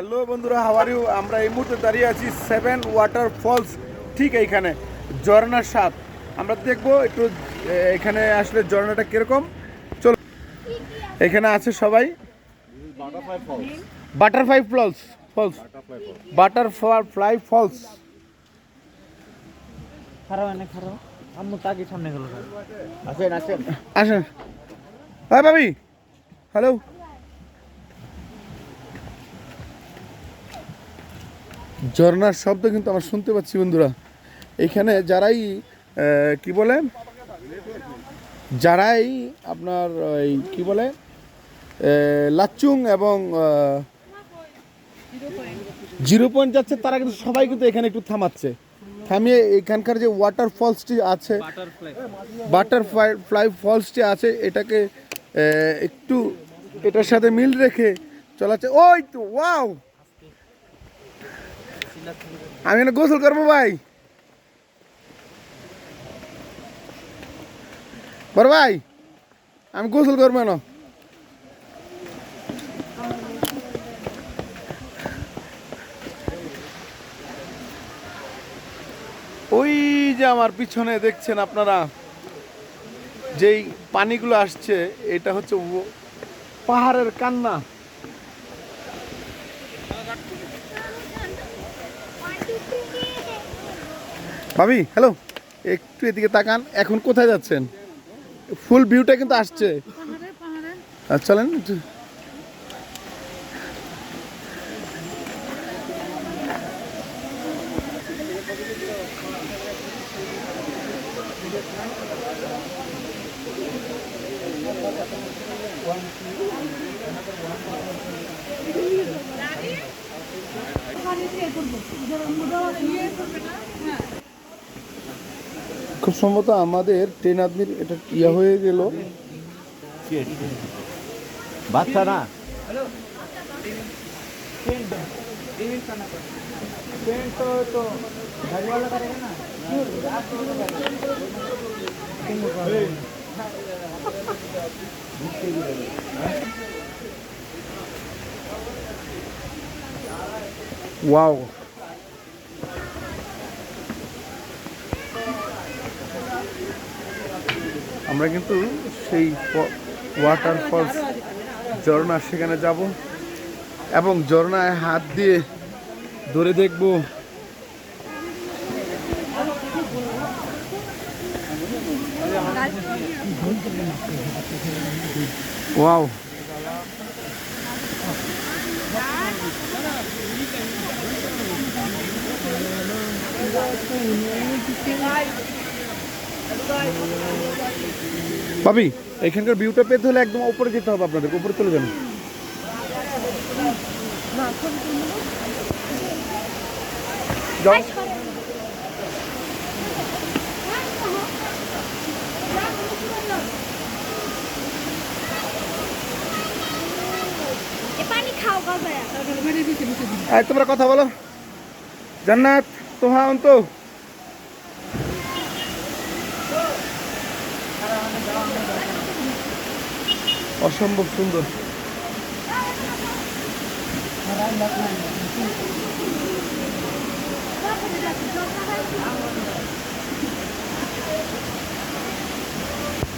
Hello বন্ধুরা how are you আমরা এই মুহূর্তে দাঁড়িয়ে আছি সেভেন ওয়াটার ফলস ঠিক এইখানে ঝর্ণার স্বাদ। আমরা দেখব একটু এখানে আসলে ঝর্ণাটা কীরকম। চল এখানে আছে সবাই। Butterfly falls falls butterfly falls আসেন আসেন। আসেন। হ্যাঁ ভাবি হ্যালো ঝর্ণার শব্দ কিন্তু আমরা শুনতে পাচ্ছি, বন্ধুরা। এখানে যারাই কি বলে? যারাই আপনার ওই কি বলে? লাচ্চুং এবং জিরো পয়েন্ট যাচ্ছে, তারা কিন্তু সবাই কিন্তু এখানে একটু থামাচ্ছে। থামিয়ে এখানকার যে ওয়াটার ফলসটি আছে বাটারফ্লাই ফ্লাই ফলসটি আছে, এটাকে একটু, এটার সাথে মিল রেখে চলাচ্ছে। ওই তো ওয়াও আমি না গোসল করব ভাই। বড় ভাই, আমি গোসল করব না ওই যে আমার পিছনে দেখছেন আপনারা, যেই পানিগুলো আসছে, এটা হচ্ছে পাহাড়ের কান্না। ভাবি হ্যালো একটু এদিকে তাকান এখন কোথায় যাচ্ছেন? ফুল ভিউটা কিন্তু আসছে। আর চলেন একটু। খুব সম্ভবত আমাদের ট্রেন আদমির এটা ইয়ে হয়ে গেল। বাচ্চা না। ওয়াও আমরা কিন্তু সেই ওয়াটার ফলস ঝর্ণা, সেখানে যাব এবং ঝর্ণায় হাত দিয়ে ধরে দেখব ওয়াও ভাবি এখানকার ভিউটা পেতে হলে একদম উপরে যেতে হবে আপনাদের উপরে চলে যান। তোমরা কথা বলো। জান্নাত। তোহা অন্ত। অসম্ভব সুন্দর।